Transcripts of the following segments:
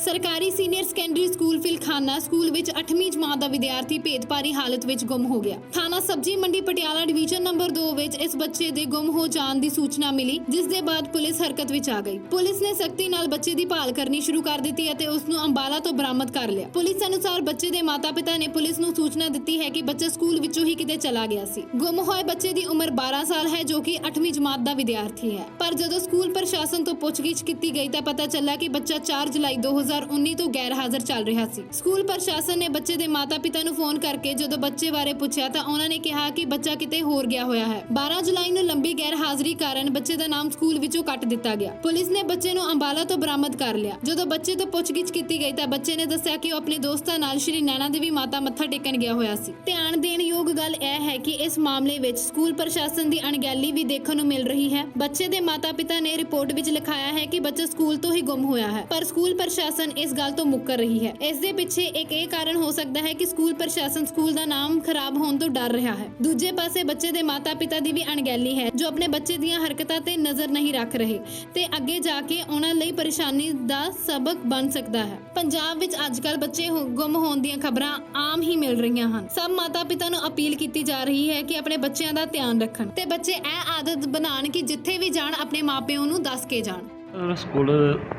ਸਰਕਾਰੀ senior secondary school Philkhana school ਵਿੱਚ 8ਵੀਂ ਜਮਾਤ ਦਾ ਵਿਦਿਆਰਥੀ ਭੇਦਭਾਰੀ ਹਾਲਤ ਵਿੱਚ ਗੁੰਮ ਹੋ ਗਿਆ। ਥਾਣਾ ਸਬਜੀ ਮੰਡੀ ਪਟਿਆਲਾ ਡਿਵੀਜ਼ਨ ਨੰਬਰ 2 ਵਿੱਚ ਇਸ ਬੱਚੇ ਦੇ ਗੁੰਮ ਹੋ ਜਾਣ ਦੀ ਸੂਚਨਾ ਮਿਲੀ, ਜਿਸ ਦੇ ਬਾਅਦ ਪੁਲਿਸ ਹਰਕਤ ਵਿੱਚ ਆ ਗਈ। ਪੁਲਿਸ ਨੇ ਸਖਤੀ ਨਾਲ ਬੱਚੇ ਦੀ ਭਾਲ ਕਰਨੀ ਸ਼ੁਰੂ ਕਰ ਦਿੱਤੀ ਅਤੇ ਉਸ ਨੂੰ ਅੰਬਾਲਾ ਤੋਂ ਬਰਾਮਦ ਕਰ ਲਿਆ। ਪੁਲਿਸ ਅਨੁਸਾਰ ਬੱਚੇ ਦੇ ਮਾਤਾ-ਪਿਤਾ ਨੇ ਪੁਲਿਸ ਨੂੰ ਸੂਚਨਾ ਦਿੱਤੀ ਹੈ ਕਿ ਬੱਚਾ ਸਕੂਲ ਵਿੱਚੋਂ ਹੀ ਕਿਤੇ ਚਲਾ ਗਿਆ ਸੀ। ਗੁੰਮ ਹੋਏ ਬੱਚੇ ਦੀ ਉਮਰ 12 ਸਾਲ ਹੈ, ਜੋ ਕਿ 8ਵੀਂ ਜਮਾਤ ਦਾ ਵਿਦਿਆਰਥੀ ਹੈ। ਪਰ ਜਦੋਂ ਸਕੂਲ ਪ੍ਰਸ਼ਾਸਨ ਤੋਂ ਪੁੱਛਗਿੱਛ ਕੀਤੀ ਗਈ ਤਾਂ ਪਤਾ ਚੱਲਾ ਕਿ ਬੱਚਾ 4 ਜੁਲਾਈ 2019 ਤੋਂ ਗੈਰ ਹਾਜ਼ਰ ਚੱਲ ਰਿਹਾ ਸੀ। ਸਕੂਲ ਪ੍ਰਸ਼ਾਸਨ ਨੇ ਬੱਚੇ ਦੇ ਮਾਤਾ-ਪਿਤਾ ਨੂੰ ਫੋਨ ਕਰਕੇ ਜਦੋਂ ਬੱਚੇ ਬਾਰੇ ਪੁੱਛਿਆ ਤਾਂ ਉਹਨਾਂ ਨੇ ਕਿਹਾ ਕਿ ਬੱਚਾ ਕਿਤੇ ਹੋਰ ਗਿਆ ਹੋਇਆ ਹੈ। 12 ਜੁਲਾਈ ਨੂੰ ਲੰਬੀ ਗੈਰ ਹਾਜ਼ਰੀ ਕਾਰਨ ਬੱਚੇ ਦਾ ਨਾਮ ਸਕੂਲ ਵਿੱਚੋਂ ਕੱਟ ਦਿੱਤਾ ਗਿਆ। ਪੁਲਿਸ ਨੇ ਬੱਚੇ ਨੂੰ ਅੰਬਾਲਾ ਤੋਂ ਬਰਾਮਦ ਕਰ ਲਿਆ। ਜਦੋਂ ਬੱਚੇ ਤੋਂ ਪੁੱਛਗਿੱਛ ਕੀਤੀ ਗਈ ਤਾਂ ਬੱਚੇ ਨੇ ਦੱਸਿਆ ਕਿ ਉਹ ਆਪਣੇ ਦੋਸਤਾਂ ਨਾਲ ਸ਼੍ਰੀ ਨੈਣਾ ਦੇਵੀ ਮਾਤਾ ਮੱਥਾ ਟੇਕਣ ਗਿਆ ਹੋਇਆ ਸੀ। ਧਿਆਨ ਦੇਣ ਯੋਗ ਗੱਲ ਇਹ ਹੈ ਕਿ ਇਸ ਮਾਮਲੇ ਵਿੱਚ ਸਕੂਲ ਪ੍ਰਸ਼ਾਸਨ ਦੀ ਅਣਗਹਿਲੀ ਵੀ ਦੇਖਣ ਨੂੰ ਮਿਲ ਰਹੀ ਹੈ। ਬੱਚੇ ਦੇ ਮਾਤਾ-ਪਿਤਾ ਨੇ ਰਿਪੋਰਟ ਵਿੱਚ ਲਿਖਾਇਆ ਹੈ ਕਿ ਬੱਚਾ ਸਕੂਲ ਤੋਂ ਹੀ ਗੁੰਮ ਹੋਇਆ ਹੈ। ਪਰ ਸਕੂਲ ਪ੍ਰਸ਼ਾਸਨ ਇਸ ਗੱਲ ਤੋਂ ਮੁੱਕਰ ਰਹੀ ਹੈ। ਇਸ ਦੇ ਪਿੱਛੇ ਇੱਕ ਇਹ ਕਾਰਨ ਹੋ ਸਕਦਾ ਹੈ ਕਿ ਸਕੂਲ ਪ੍ਰਸ਼ਾਸਨ ਸਕੂਲ ਦਾ ਨਾਮ ਖਰਾਬ ਹੋਣ ਤੋਂ ਡਰ ਰਿਹਾ ਹੈ। ਦੂਜੇ ਪਾਸੇ ਬੱਚੇ ਦੇ ਮਾਤਾ-ਪਿਤਾ ਦੀ ਵੀ ਅਣਗਹਿਲੀ ਹੈ, ਜੋ ਆਪਣੇ ਬੱਚੇ ਦੀਆਂ ਹਰਕਤਾਂ ਤੇ ਨਜ਼ਰ ਨਹੀਂ ਰੱਖ ਰਹੇ ਤੇ ਅੱਗੇ ਜਾ ਕੇ ਉਹਨਾਂ ਲਈ ਪਰੇਸ਼ਾਨੀ ਦਾ ਸਬਕ ਬਣ ਸਕਦਾ ਹੈ। ਪੰਜਾਬ ਵਿੱਚ ਅੱਜਕੱਲ ਬੱਚੇ ਗੁੰਮ ਹੋਣ ਦੀਆਂ ਖਬਰਾਂ ਆਮ ਹੀ ਮਿਲ ਰਹੀਆਂ ਹਨ। ਸਭ ਮਾਤਾ-ਪਿਤਾ ਨੂੰ ਅਪੀਲ ਕੀਤੀ ਜਾ ਰਹੀ ਹੈ ਕਿ ਆਪਣੇ ਬੱਚਿਆਂ ਦਾ ਧਿਆਨ ਰੱਖਣ ਤੇ ਬੱਚੇ ਇਹ ਆਦਤ ਬਣਾਉਣ ਕਿ ਜਿੱਥੇ ਵੀ ਜਾਣ, ਆਪਣੇ ਮਾਪਿਆਂ ਨੂੰ ਦੱਸ ਕੇ ਜਾਣ। ਸਕੂਲ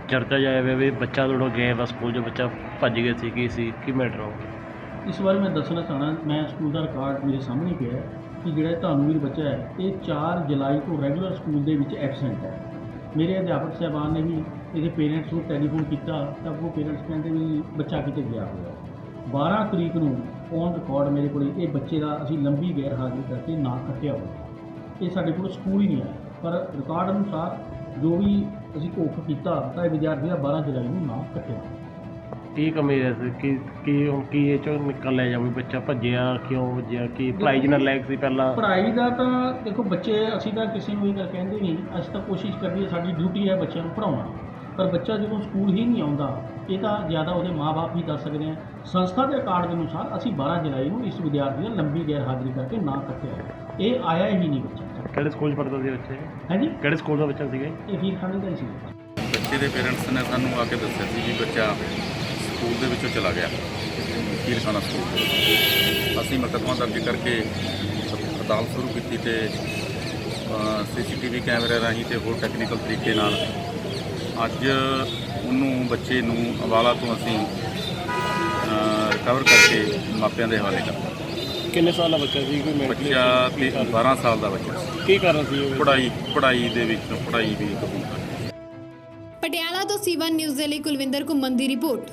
ਚਰਚਾ ਜਾਇਆ ਹੋਇਆ ਵੀ ਬੱਚਾ ਤੁਹਾਡਾ ਗਿਆ ਵਾ ਸਕੂਲ 'ਚ ਬੱਚਾ ਭੱਜ ਗਿਆ ਸੀ, ਕੀ ਸੀ, ਕੀ ਮੈਟਰ ਹੋ ਇਸ ਬਾਰੇ ਮੈਂ ਦੱਸਣਾ ਚਾਹਣਾ ਮੈਂ ਸਕੂਲ ਦਾ ਰਿਕਾਰਡ ਮੇਰੇ ਸਾਹਮਣੇ ਪਿਆ ਕਿ ਜਿਹੜਾ ਇਹ ਧਾਨੂਵੀਰ ਬੱਚਾ ਹੈ, ਇਹ 4 ਜੁਲਾਈ ਤੋਂ ਰੈਗੂਲਰ ਸਕੂਲ ਦੇ ਵਿੱਚ ਐਬਸੈਂਟ ਹੈ। ਮੇਰੇ ਅਧਿਆਪਕ ਸਾਹਿਬਾਨ ਨੇ ਵੀ ਇਹਦੇ ਪੇਰੈਂਟਸ ਨੂੰ ਟੈਲੀਫੋਨ ਕੀਤਾ, ਤਾਂ ਉਹ ਪੇਰੈਂਟਸ ਕਹਿੰਦੇ ਵੀ ਬੱਚਾ ਕਿਤੇ ਗਿਆ ਹੋਇਆ 12 ਤਰੀਕ ਨੂੰ ਔਨ ਰਿਕਾਰਡ ਮੇਰੇ ਕੋਲ ਇਹ ਬੱਚੇ ਦਾ ਅਸੀਂ ਲੰਬੀ ਗੈਰ ਹਾਜ਼ਰੀ ਕਰਕੇ ਨਾਂ ਕੱਟਿਆ ਹੋਇਆ ਇਹ ਸਾਡੇ ਕੋਲ ਸਕੂਲ ਹੀ ਨਹੀਂ ਆਇਆ ਪਰ ਰਿਕਾਰਡ ਅਨੁਸਾਰ ਜੋ ਵੀ ਅਸੀਂ ਘੋਖ ਕੀਤਾ ਤਾਂ ਇਹ ਵਿਦਿਆਰਥੀ ਦਾ 12 ਜੁਲਾਈ ਨੂੰ ਨਾਂ ਕੱਟਿਆ। ਕੀ ਕਮੀ ਹੈ ਸੀ ਕੀ ਕੀ ਹੁਣ ਕੀ ਇਹ ਚੋਂ ਨਿਕਲ ਲਿਆ ਜਾਵੇ ਬੱਚਾ ਭੱਜਿਆ ਕਿਉਂ ਭੱਜਿਆ? ਕੀ ਪੜ੍ਹਾਈ ਨਾ ਲੈਕ ਸੀ ਪਹਿਲਾਂ? ਪੜ੍ਹਾਈ ਦਾ ਤਾਂ ਦੇਖੋ ਬੱਚੇ ਅਸੀਂ ਤਾਂ ਕਿਸੇ ਨੂੰ ਇਹ ਗੱਲ ਕਹਿੰਦੇ ਨਹੀਂ ਅਸੀਂ ਤਾਂ ਕੋਸ਼ਿਸ਼ ਕਰੀਏ ਸਾਡੀ ਡਿਊਟੀ ਹੈ ਬੱਚਿਆਂ ਨੂੰ ਪੜ੍ਹਾਉਣਾ। ਪਰ ਬੱਚਾ ਜਦੋਂ ਸਕੂਲ ਹੀ ਨਹੀਂ ਆਉਂਦਾ ਇਹ ਤਾਂ ਜ਼ਿਆਦਾ ਉਹਦੇ ਮਾਪੇ ਹੀ ਦੱਸ ਸਕਦੇ ਆ। ਸੰਸਥਾ ਦੇ ਰਿਕਾਰਡ ਦੇ ਅਨੁਸਾਰ ਅਸੀਂ 12 ਜੁਲਾਈ ਨੂੰ ਇਸ ਵਿਦਿਆਰਥੀ ਦਾ ਲੰਬੀ ਗੈਰ ਹਾਜ਼ਰੀ ਕਰਕੇ ਨਾਂ ਕੱਟਿਆ। ਇਹ ਆਇਆ ਹੀ ਨਹੀਂ ਬੱਚਾ। ਕਿਹੜੇ ਸਕੂਲ 'ਚ ਪੜ੍ਹਦਾ ਸੀ ਬੱਚੇ? ਹਾਂਜੀ। ਕਿਹੜੇ ਸਕੂਲ ਦਾ ਬੱਚਾ ਸੀਗਾ? ਇਹ ਹੀਰ ਖਾਨੇ ਦਾ ਹੀ ਸੀ। ਬੱਚੇ ਦੇ ਪੇਰੈਂਟਸ ਨੇ ਸਾਨੂੰ ਆ ਕੇ ਦੱਸਿਆ ਸੀ ਵੀ ਬੱਚਾ ਸਕੂਲ ਦੇ ਵਿੱਚੋਂ ਚਲਾ ਗਿਆ। ਕੀਰਖਾਨਾ ਸਕੂਲ ਅਸੀਂ ਮੁਕੱਦਮਾ ਦਰਜ ਕਰਕੇ ਅਦਾਲਤ ਸ਼ੁਰੂ ਕੀਤੀ ਤੇ ਸੀਸੀਟੀਵੀ ਕੈਮਰੇ ਰਾਹੀਂ ਤੇ ਹੋਰ ਟੈਕਨੀਕਲ ਤਰੀਕੇ ਨਾਲ ਅੱਜ ਉਹਨੂੰ ਬੱਚੇ ਨੂੰ ਅਵਾਲਾ ਤੋਂ ਅਸੀਂ ਰਿਕਵਰ ਕਰਕੇ ਮਾਪਿਆਂ ਦੇ ਹਵਾਲੇ ਕਰਤਾ। ਕਿੰਨੇ ਸਾਲ ਦਾ ਬੱਚਾ ਸੀ? ਕੋਈ ਮੈਂਟਲੀ ਬੱਚਾ ਤੇ 12 ਸਾਲ ਦਾ ਬੱਚਾ ਸੀ। ਕੀ ਕਾਰਨ ਸੀ ਉਹ? ਪੜ੍ਹਾਈ ਪੜ੍ਹਾਈ ਦੇ ਵਿੱਚ ਪੜ੍ਹਾਈ ਵੀ ਕਬੂਲ ਕਰ ਪਟਿਆਲਾ ਤੋਂ ਸੀਵਨ ਨਿਊਜ਼ ਦੇ ਲਈ ਕੁਲਵਿੰਦਰ ਘੁੰਮਣ ਦੀ ਰਿਪੋਰਟ।